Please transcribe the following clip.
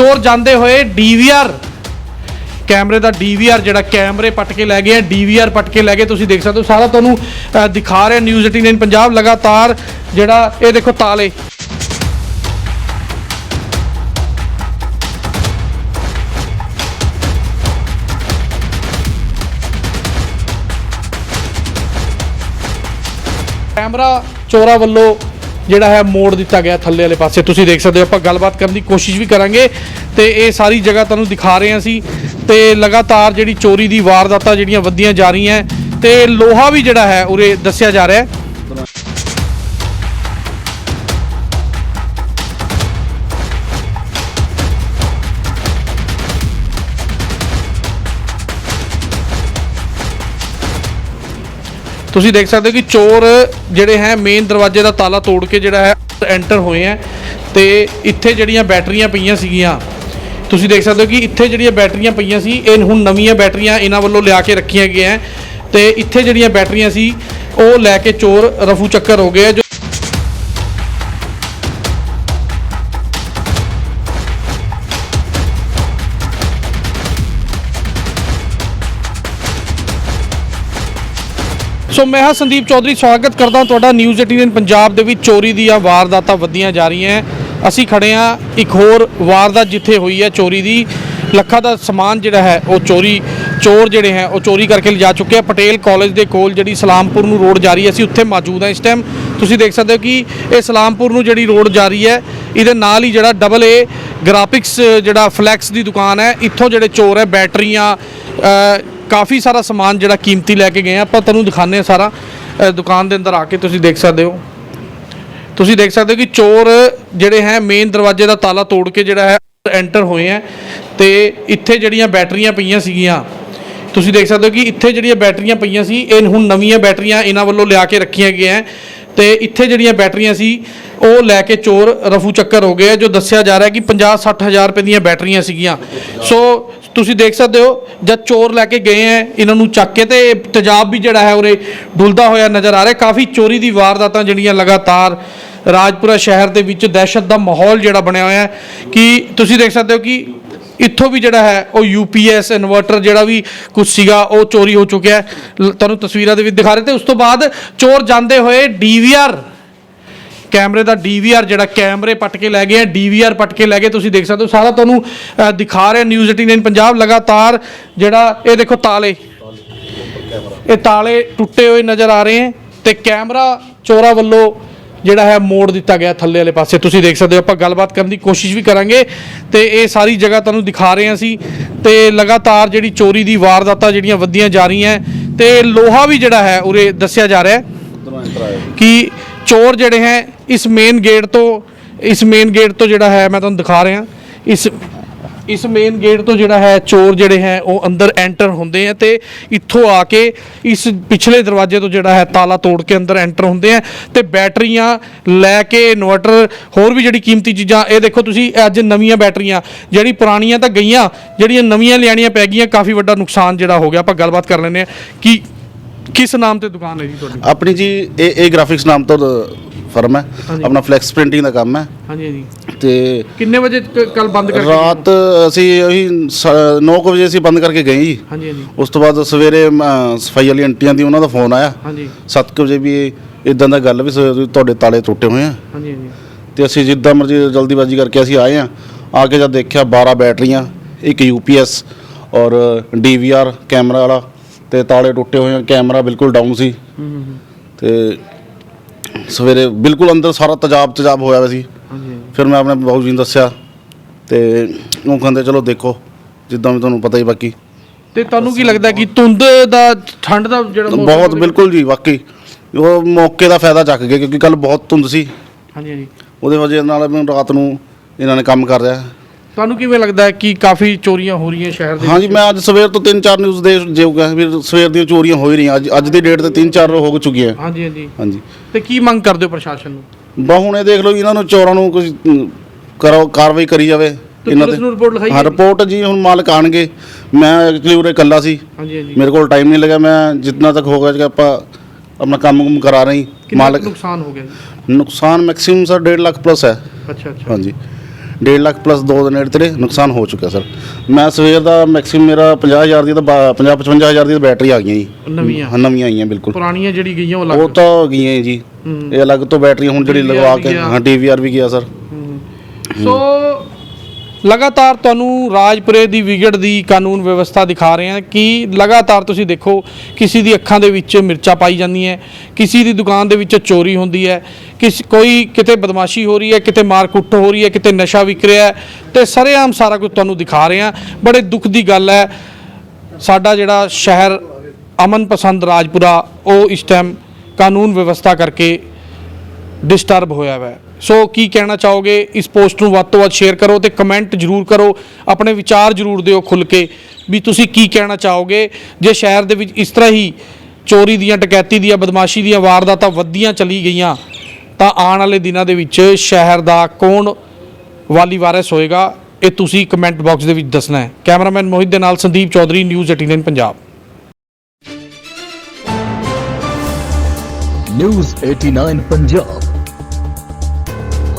ਚੋਰ ਜਾਂਦੇ ਹੋਏ ਡੀਵੀਆਰ, ਕੈਮਰੇ ਦਾ ਡੀਵੀਆਰ ਜਿਹੜਾ ਕੈਮਰੇ ਪਟ ਕੇ ਲੈ ਗਏ ਆ, ਡੀਵੀਆਰ ਪੱਟ ਕੇ ਲੈ ਗਏ। ਤੁਸੀਂ ਦੇਖ ਸਕਦੇ ਹੋ, ਸਾਰਾ ਤੁਹਾਨੂੰ ਦਿਖਾ ਰਿਹਾ ਨਿਊਜ਼ 18 ਪੰਜਾਬ। ਲਗਾਤਾਰ ਜਿਹੜਾ, ਇਹ ਦੇਖੋ ਤਾਲੇ। ਕੈਮਰਾ ਚੋਰਾ ਵੱਲੋਂ ਜਿਹੜਾ ਹੈ ਮੋੜ ਦਿੱਤਾ ਗਿਆ ਥੱਲੇ ਵਾਲੇ ਪਾਸੇ। ਤੁਸੀਂ ਦੇਖ ਸਕਦੇ ਹੋ, ਆਪਾਂ ਗੱਲਬਾਤ ਕਰਨ ਦੀ ਕੋਸ਼ਿਸ਼ ਵੀ ਕਰਾਂਗੇ ਤੇ ਇਹ ਸਾਰੀ ਜਗ੍ਹਾ ਤੁਹਾਨੂੰ ਦਿਖਾ ਰਹੇ ਹਾਂ ਅਸੀਂ। ਤੇ ਲਗਾਤਾਰ ਜਿਹੜੀ ਚੋਰੀ ਦੀ ਵਾਰਦਾਤਾਂ ਜਿਹੜੀਆਂ ਵਧੀਆਂ ਜਾ ਰਹੀਆਂ ਹੈ ਤੇ ਲੋਹਾ ਵੀ ਜਿਹੜਾ ਹੈ ਉਰੇ ਦੱਸਿਆ ਜਾ ਰਿਹਾ ਹੈ। ਤੁਸੀਂ ਦੇਖ ਸਕਦੇ ਹੋ ਕਿ ਚੋਰ ਜਿਹੜੇ ਹੈ ਮੇਨ ਦਰਵਾਜ਼ੇ ਦਾ ਤਾਲਾ ਤੋੜ ਕੇ ਜਿਹੜਾ ਹੈ ਐਂਟਰ ਹੋਏ ਹੈ ਤੇ ਇੱਥੇ ਜਿਹੜੀਆਂ ਬੈਟਰੀਆਂ ਪਈਆਂ ਸੀਗੀਆਂ, ਤੁਸੀਂ ਦੇਖ ਸਕਦੇ ਹੋ ਕਿ ਇੱਥੇ ਜਿਹੜੀਆਂ ਬੈਟਰੀਆਂ ਪਈਆਂ ਸੀ, ਇਹ ਹੁਣ ਨਵੀਆਂ ਬੈਟਰੀਆਂ ਇਹਨਾਂ ਵੱਲੋਂ ਲਿਆ ਕੇ ਰੱਖੀਆਂ ਗਈਆਂ ਹੈ ਤੇ ਇੱਥੇ ਜਿਹੜੀਆਂ ਬੈਟਰੀਆਂ ਸੀ, ਉਹ ਲੈ ਕੇ ਚੋਰ ਰਫੂ ਚੱਕਰ ਹੋ ਗਏ ਹੈ, ਜੋ ਸੋ ਮੈਂ ਹਾਂ ਸੰਦੀਪ ਚੌਧਰੀ, ਸਵਾਗਤ ਕਰਦਾ ਤੁਹਾਡਾ ਨਿਊਜ਼ 18 ਪੰਜਾਬ ਦੇ ਵਿੱਚ ਚੋਰੀ ਦੀਆਂ ਵਾਰਦਾਤਾਂ ਵਧੀਆਂ ਜਾ ਰਹੀਆਂ ਅਸੀਂ ਖੜੇ ਹਾਂ ਇੱਕ ਹੋਰ ਵਾਰਦਾਤ ਜਿੱਥੇ ਹੋਈ ਹੈ ਚੋਰੀ ਦੀ। ਲੱਖਾਂ ਦਾ ਸਮਾਨ ਜਿਹੜਾ ਹੈ, ਉਹ ਚੋਰੀ, ਚੋਰ ਜਿਹੜੇ ਹੈ, ਉਹ ਚੋਰੀ ਕਰਕੇ ਲਿਜਾ ਚੁੱਕੇ ਆ। ਪਟੇਲ ਕਾਲਜ ਦੇ ਕੋਲ ਜਿਹੜੀ ਸਲਾਮਪੁਰ ਨੂੰ ਰੋਡ ਜਾ ਰਹੀ ਹੈ, ਅਸੀਂ ਉੱਥੇ ਮੌਜੂਦ ਹਾਂ ਇਸ ਟਾਈਮ ਤੁਸੀਂ ਦੇਖ ਸਕਦੇ ਹੋ ਕਿ ਇਹ ਸਲਾਮਪੁਰ ਨੂੰ ਜਿਹੜੀ ਰੋਡ ਜਾ ਰਹੀ ਹੈ, ਇਹਦੇ ਨਾਲ ਹੀ ਜਿਹੜਾ ਡਬਲ ਏ ਗ੍ਰਾਫਿਕਸ ਜਿਹੜਾ ਫਲੈਕਸ ਦੀ ਦੁਕਾਨ ਹੈ, ਇੱਥੋਂ ਜਿਹੜੇ ਚੋਰ ਹੈ, ਬੈਟਰੀਆਂ ਕਾਫੀ ਸਾਰਾ ਸਮਾਨ ਜਿਹੜਾ ਕੀਮਤੀ ਲੈ ਕੇ ਗਏ ਆ। ਆਪਾਂ ਤੁਹਾਨੂੰ ਦਿਖਾਉਂਦੇ ਆ ਸਾਰਾ। ਦੁਕਾਨ ਦੇ ਅੰਦਰ ਆ ਕੇ ਤੁਸੀਂ ਦੇਖ ਸਕਦੇ ਹੋ। ਤੁਸੀਂ ਦੇਖ ਸਕਦੇ ਹੋ ਕਿ ਚੋਰ ਜਿਹੜੇ ਹੈ ਮੇਨ ਦਰਵਾਜ਼ੇ ਦਾ ਤਾਲਾ ਤੋੜ ਕੇ ਜਿਹੜਾ ਹੈ ਐਂਟਰ ਹੋਏ ਹੈ। ਤੇ ਇੱਥੇ ਜਿਹੜੀਆਂ ਬੈਟਰੀਆਂ ਪਈਆਂ ਸੀਗੀਆਂ ਤੁਸੀਂ ਦੇਖ ਸਕਦੇ ਹੋ ਕਿ ਇੱਥੇ ਜਿਹੜੀਆਂ ਬੈਟਰੀਆਂ ਪਈਆਂ ਸੀ ਇਹ ਹੁਣ ਨਵੀਆਂ ਬੈਟਰੀਆਂ ਇਹਨਾਂ ਵੱਲੋਂ ਲਿਆ ਕੇ ਰੱਖੀਆਂ ਗਈਆਂ ਹੈ। ਤੇ ਇੱਥੇ ਜਿਹੜੀਆਂ ਬੈਟਰੀਆਂ ਸੀ ਉਹ ਲੈ ਕੇ ਚੋਰ ਰਫੂ ਚੱਕਰ ਹੋ ਗਏ ਹੈ, ਜੋ ਦੱਸਿਆ ਜਾ ਰਿਹਾ ਕਿ 50 60 ਹਜ਼ਾਰ ਰੁਪਏ ਦੀਆਂ ਬੈਟਰੀਆਂ ਸੀਗੀਆਂ। ਸੋ ਤੁਸੀਂ ਦੇਖ ਸਕਦੇ ਹੋ, ਜਦ ਚੋਰ ਲੈ ਕੇ ਗਏ ਹੈ ਇਹਨਾਂ ਨੂੰ ਚੱਕ ਕੇ ਤੇ ਤੇਜ਼ਾਬ ਵੀ ਜਿਹੜਾ ਹੈ ਉਰੇ ਡੁੱਲਦਾ ਹੋਇਆ ਨਜ਼ਰ ਆ ਰਿਹਾ। ਕਾਫੀ ਚੋਰੀ ਦੀ ਵਾਰਦਾਤਾਂ ਜਿਹੜੀਆਂ ਲਗਾਤਾਰ ਰਾਜਪੁਰਾ ਸ਼ਹਿਰ ਦੇ ਵਿੱਚ ਦਹਿਸ਼ਤ ਦਾ ਮਾਹੌਲ ਜਿਹੜਾ ਬਣਿਆ ਹੋਇਆ ਹੈ ਕਿ ਤੁਸੀਂ ਦੇਖ ਸਕਦੇ ਹੋ ਕਿ ਇੱਥੋਂ ਵੀ ਜਿਹੜਾ ਹੈ ਉਹ ਯੂਪੀਐਸ ਇਨਵਰਟਰ ਜਿਹੜਾ ਵੀ ਕੁਝ ਸੀਗਾ, ਉਹ ਚੋਰੀ ਹੋ ਚੁੱਕਿਆ ਹੈ। ਲ- ਤੁਹਾਨੂੰ ਤਸਵੀਰਾਂ ਦੇ ਵਿੱਚ ਦਿਖਾ ਰਹੇ ਤੇ ਉਸ ਤੋਂ ਬਾਅਦ ਚੋਰ ਜਾਂਦੇ ਹੋਏ ਡੀਵੀਆਰ ਕੈਮਰੇ ਦਾ ਡੀਵੀਆਰ ਜਿਹੜਾ ਕੈਮਰੇ ਪੱਟ ਕੇ ਲੈ ਗਏ ਆ ਡੀਵੀਆਰ ਪੱਟ ਕੇ ਲੈ ਗਏ ਤੁਸੀਂ ਦੇਖ ਸਕਦੇ ਹੋ। ਸਾਰਾ ਤੁਹਾਨੂੰ ਅ, ਦਿਖਾ ਰਿਹਾ ਨਿਊਜ਼ 18 ਪੰਜਾਬ ਲਗਾਤਾਰ ਜਿਹੜਾ ਇਹ ਦੇਖੋ ਤਾਲੇ। ਇਹ ਤਾਲੇ ਟੁੱਟੇ ਹੋਏ ਨਜ਼ਰ ਆ ਰਹੇ ਹੈ ਤੇ ਕੈਮਰਾ ਚੋਰਾ ਵੱਲੋਂ ਜਿਹੜਾ ਹੈ ਮੋੜ ਦਿੱਤਾ ਗਿਆ ਥੱਲੇ ਵਾਲੇ ਪਾਸੇ। ਤੁਸੀਂ ਦੇਖ ਸਕਦੇ ਹੋ ਆਪਾਂ ਗੱਲਬਾਤ ਕਰਨ ਦੀ ਕੋਸ਼ਿਸ਼ ਵੀ ਕਰਾਂਗੇ ਤੇ ਇਹ ਸਾਰੀ ਜਗ੍ਹਾ ਤੁਹਾਨੂੰ ਦਿਖਾ ਰਹੇ ਹਾਂ ਅਸੀਂ। ਤੇ ਲਗਾਤਾਰ ਜਿਹੜੀ ਚੋਰੀ ਦੀ ਵਾਰਦਾਤਾਂ ਜਿਹੜੀਆਂ ਵਧੀਆਂ ਜਾ ਰਹੀਆਂ ਹੈ ਤੇ ਲੋਹਾ ਵੀ ਜਿਹੜਾ ਹੈ ਉਰੇ ਦੱਸਿਆ ਜਾ ਰਿਹਾ ਹੈ। ਕਿ ਚੋਰ ਜਿਹੜੇ ਹੈ, ਇਸ ਮੇਨ ਗੇਟ ਤੋਂ, ਇਸ ਮੇਨ ਗੇਟ ਤੋਂ ਜਿਹੜਾ ਹੈ, ਮੈਂ ਤੁਹਾਨੂੰ ਦਿਖਾ ਰਿਹਾ। ਇਸ ਇਸ ਮੇਨ ਗੇਟ ਤੋਂ ਜਿਹੜਾ ਹੈ, ਚੋਰ ਜਿਹੜੇ ਹੈ, ਉਹ ਅੰਦਰ ਐਂਟਰ ਹੁੰਦੇ ਆ ਤੇ ਇੱਥੋਂ ਆ ਕੇ ਇਸ ਪਿਛਲੇ ਦਰਵਾਜ਼ੇ ਤੋਂ ਜਿਹੜਾ ਹੈ, ਤਾਲਾ ਤੋੜ ਕੇ ਅੰਦਰ ਐਂਟਰ ਹੁੰਦੇ ਆ ਤੇ ਬੈਟਰੀਆਂ ਲੈ ਕੇ ਇਨਵਰਟਰ, ਹੋਰ ਵੀ ਜਿਹੜੀ ਕੀਮਤੀ ਚੀਜ਼ਾਂ, ਇਹ ਦੇਖੋ ਤੁਸੀਂ, ਅੱਜ ਨਵੀਆਂ ਬੈਟਰੀਆਂ, ਜਿਹੜੀ ਪੁਰਾਣੀਆਂ ਤਾਂ ਗਈਆਂ, ਜਿਹੜੀਆਂ ਨਵੀਆਂ ਲਿਆਣੀਆਂ ਪੈ ਗਈਆਂ, ਕਾਫੀ ਵੱਡਾ ਨੁਕਸਾਨ ਜਿਹੜਾ ਹੋ ਗਿਆ, ਆਪਾਂ ਗੱਲਬਾਤ ਕਰ ਲੈਂਦੇ ਆ ਕਿ ਕਿਸ ਨਾਮ ਤੇ ਦੁਕਾਨ ਹੈ ਜੀ ਤੁਹਾਡੀ? ਆਪਣੀ ਜੀ ਇਹ ਇਹ ਗ੍ਰਾਫਿਕਸ ਨਾਮ ਤੋਂ ਫਰਮ ਹੈ। ਹਾਂਜੀ। ਆਪਣਾ ਫਲੈਕਸ ਪ੍ਰਿੰਟਿੰਗ ਦਾ ਕੰਮ ਹੈ। ਹਾਂਜੀ ਹਾਂਜੀ। ਤੇ ਕਿੰਨੇ ਵਜੇ ਕੱਲ ਬੰਦ ਕਰਕੇ ਰਾਤ ਅਸੀਂ ਉਹੀ 9 ਵਜੇ ਅਸੀਂ ਬੰਦ ਕਰਕੇ ਗਏ ਜੀ। ਹਾਂਜੀ ਹਾਂਜੀ। ਉਸ ਤੋਂ ਬਾਅਦ ਸਵੇਰੇ ਅਮ, ਸਫ਼ਾਈ ਵਾਲੀ ਆਂਟੀਆਂ ਦੀ ਉਹਨਾਂ ਦਾ ਫੋਨ ਆਇਆ। ਹਾਂਜੀ। 7 ਵਜੇ ਵੀ ਇਦਾਂ ਦਾ ਗੱਲ ਵੀ ਸ- ਤੁਹਾਡੇ ਤਾਲੇ ਟੁੱਟੇ ਹੋਏ ਆ। ਹਾਂਜੀ ਹਾਂਜੀ। ਤੇ ਅਸੀਂ ਜਿੱਦਾਂ ਮਰਜ਼ੀ ਜਲਦੀਬਾਜ਼ੀ ਕਰਕੇ ਅਸੀਂ ਆਏ ਆ। ਆ ਕੇ ਜਦ ਦੇਖਿਆ 12 ਬੈਟਰੀਆਂ ਇੱਕ ਯੂਪੀਐਸ ਔਰ ਡੀਵੀਆਰ ਕੈਮਰਾ ਵਾਲਾ। ਤੇ ਤਾਲੇ ਟੁੱਟੇ ਹੋਏ ਆ ਕੈਮਰਾ ਬਿਲਕੁਲ ਡਾਊਨ ਸੀ। ਤੇ ਸਵੇਰੇ ਬਿਲਕੁਲ ਅੰਦਰ ਸਾਰਾ ਤਜਾਬ ਤਜਾਬ ਹੋਇਆ ਹੋਇਆ ਸੀ ਫਿਰ ਮੈਂ ਆਪਣੇ ਬਾਬੂ ਜੀ ਨੂੰ ਦੱਸਿਆ ਤੇ ਉਹ ਕਹਿੰਦੇ ਚਲੋ ਦੇਖੋ ਜਿੱਦਾਂ ਵੀ ਤੁਹਾਨੂੰ ਪਤਾ ਹੀ ਬਾਕੀ। ਤੇ ਤੁਹਾਨੂੰ ਕੀ ਲੱਗਦਾ ਕਿ ਧੁੰਦ ਦਾ ਠੰਡ ਦਾ ਜਿਹੜਾ ਮੌਸਮ ਬਹੁਤ ਬਿਲਕੁਲ ਜੀ ਵਾਕਈ। ਉਹ ਮੌਕੇ ਦਾ ਫਾਇਦਾ ਚੱਕ ਗਏ ਕਿਉਂਕਿ ਕੱਲ ਬਹੁਤ ਧੁੰਦ ਸੀ। ਹਾਂਜੀ ਹਾਂਜੀ। ਉਹਦੇ ਵਜ੍ਹਾ ਨਾਲ ਮੈਨੂੰ ਰਾਤ ਨੂੰ ਇਹਨਾਂ ਨੇ ਕੰਮ ਕਰ ਰਿਹਾ ਤੁਹਾਨੂੰ ਕਿਵੇਂ ਲੱਗਦਾ ਹੈ ਕਿ ਕਾਫੀ ਚੋਰੀਆਂ ਹੋ ਰਹੀਆਂ ਸ਼ਹਿਰ ਦੇ ਹਾਂਜੀ ਮੈਂ ਅੱਜ ਸਵੇਰ ਤੋਂ ਤਿੰਨ ਚਾਰ ਨਿਊਜ਼ ਦੇ ਜਾਊਗਾ ਵੀ ਸਵੇਰ ਦੀਆਂ ਚੋਰੀਆਂ ਹੋ ਹੀ ਰਹੀਆਂ। ਅੱਜ ਅੱਜ ਦੀ ਡੇਟ ਤੇ ਤਿੰਨ ਚਾਰ ਹੋ ਚੁੱਕੀਆਂ ਹਾਂਜੀ ਹਾਂਜੀ। ਹਾਂਜੀ। ਤੇ ਕੀ ਮੰਗ ਕਰਦੇ ਹੋ ਪ੍ਰਸ਼ਾਸਨ ਨੂੰ? ਬਾ ਹੁਣ ਇਹ ਦੇਖ ਲਓ ਇਹਨਾਂ ਨੂੰ ਚੋਰਾਂ ਨੂੰ ਕੁਝ ਕਰੋ ਕਾਰਵਾਈ ਕਰੀ ਜਾਵੇ। ਤੇ ਪੁਲਿਸ ਨੂੰ ਰਿਪੋਰਟ ਲਿਖਾਈ ਹਾਂ? ਰਿਪੋਰਟ ਜੀ ਹੁਣ ਮਾਲਕ ਆਣਗੇ। ਮੈਂ ਐਕਚੁਅਲੀ ਉਰੇ ਇਕੱਲਾ ਸੀ। ਹਾਂਜੀ ਹਾਂਜੀ। ਮੇਰੇ ਕੋਲ ਟਾਈਮ ਨਹੀਂ ਲੱਗਾ ਮੈਂ ਜਿੰਨਾ ਤੱਕ ਹੋ ਗਿਆ ਕਿ ਆਪਾਂ ਆਪਣਾ ਕੰਮ ਕੁਮ ਕਰਾ ਰਹੇ ਮਾਲਕ ਨੁਕਸਾਨ ਹੋ ਗਿਆ ਜੀ? ਨੁਕਸਾਨ ਮੈਕਸਿਮਮ ਸਰ 1.5 ਲੱਖ ਪਲੱਸ ਹੈ। ਅੱਛਾ ਅੱਛਾ। ਹਾਂਜੀ। 1.5 ਲੱਖ ਪਲੱਸ ਦੋ ਦੇ ਨੇੜੇ ਤੇਰੇ ਨੁਕਸਾਨ ਹੋ ਚੁੱਕਿਆ ਸਰ ਮੈਂ ਸਵੇਰ ਦਾ ਮੈਕਸਿਮਮ ਮੇਰਾ 50000 ਦੀ ਤਾਂ 50 55000 ਦੀ ਬੈਟਰੀ ਆ ਗਈਆਂ ਜੀ। ਨਵੀਆਂ? ਨਵੀਆਂ ਆਈਆਂ ਬਿਲਕੁਲ। ਪੁਰਾਣੀਆਂ ਜਿਹੜੀ ਗਈਆਂ ਉਹ ਉਹ ਲੱਗ ਤਾਂ ਗਈਆਂ ਜੀ। ਇਹ ਅਲੱਗ ਤੋਂ ਬੈਟਰੀ ਹੁਣ ਜਿਹੜੀ ਲਗਵਾ ਕੇ। ਹਾਂ ਡੀਵੀਆਰ ਵੀ ਗਿਆ ਸਰ ਸੋ ਲਗਾਤਾਰ ਤੁਹਾਨੂੰ ਰਾਜਪੁਰੇ ਦੀ ਵਿਗੜ ਦੀ ਕਾਨੂੰਨ ਵਿਵਸਥਾ ਦਿਖਾ ਰਹੇ ਹਾਂ ਕਿ ਲਗਾਤਾਰ ਤੁਸੀਂ ਦੇਖੋ, ਕਿਸੇ ਦੀ ਅੱਖਾਂ ਦੇ ਵਿੱਚ ਮਿਰਚਾਂ ਪਾਈ ਜਾਂਦੀਆਂ ਕਿਸੇ ਦੀ ਦੁਕਾਨ ਦੇ ਵਿੱਚ ਚੋਰੀ ਹੁੰਦੀ ਹੈ, ਕਿਸ, ਕੋਈ ਕਿਤੇ ਬਦਮਾਸ਼ੀ ਹੋ ਰਹੀ ਹੈ, ਕਿਤੇ ਮਾਰ ਕੁੱਟ ਹੋ ਰਹੀ ਹੈ, ਕਿਤੇ ਨਸ਼ਾ ਵਿਕ ਰਿਹਾ ਹੈ, ਤੇ ਸਰੇਆਮ ਸਾਰਾ ਕੁਝ ਤੁਹਾਨੂੰ ਦਿਖਾ ਰਹੇ ਹਾਂ। ਬੜੇ ਦੁੱਖ ਦੀ ਗੱਲ ਹੈ, ਸਾਡਾ ਜਿਹੜਾ ਸ਼ਹਿਰ ਅਮਨ ਪਸੰਦ ਰਾਜਪੁਰਾ, ਉਹ ਇਸ ਟਾਈਮ ਕਾਨੂੰਨ ਵਿਵਸਥਾ ਕਰਕੇ ਡਿਸਟਰਬ ਹੋਇਆ ਹੋਇਆ ਹੈ। ਸੋ ਕੀ ਕਹਿਣਾ ਚਾਹੋਗੇ? ਇਸ ਪੋਸਟ ਨੂੰ ਵੱਧ ਤੋਂ ਵੱਧ ਸ਼ੇਅਰ ਕਰੋ ਤੇ ਕਮੈਂਟ ਜਰੂਰ ਕਰੋ। ਆਪਣੇ ਵਿਚਾਰ ਜਰੂਰ ਦਿਓ ਖੁੱਲ ਕੇ ਵੀ ਤੁਸੀਂ ਕੀ ਕਹਿਣਾ ਚਾਹੋਗੇ? ਜੇ ਸ਼ਹਿਰ ਦੇ ਵਿੱਚ ਇਸ ਤਰ੍ਹਾਂ ਹੀ ਚੋਰੀ ਦੀਆਂ, ਡਕੈਤੀ ਦੀਆਂ, ਬਦਮਾਸ਼ੀ ਦੀਆਂ ਵਾਰਦਾਤਾਂ ਵੱਧਦੀਆਂ ਚਲੀ ਗਈਆਂ, ਤਾਂ ਆਉਣ ਵਾਲੇ ਦਿਨਾਂ ਦੇ ਵਿੱਚ ਸ਼ਹਿਰ ਦਾ ਕੌਣ ਵਾਲੀ ਵਾਰਿਸ ਹੋਏਗਾ? ਇਹ ਤੁਸੀਂ ਕਮੈਂਟ ਬਾਕਸ ਦੇ ਵਿੱਚ ਦੱਸਣਾ ਹੈ। ਕੈਮਰਾਮੈਨ ਮੋਹਿਤ ਦੇ ਨਾਲ ਸੰਦੀਪ ਚੌਧਰੀ ਨਿਊਜ਼ 18 ਪੰਜਾਬ ਨਿਊਜ਼ 89 ਪੰਜਾਬ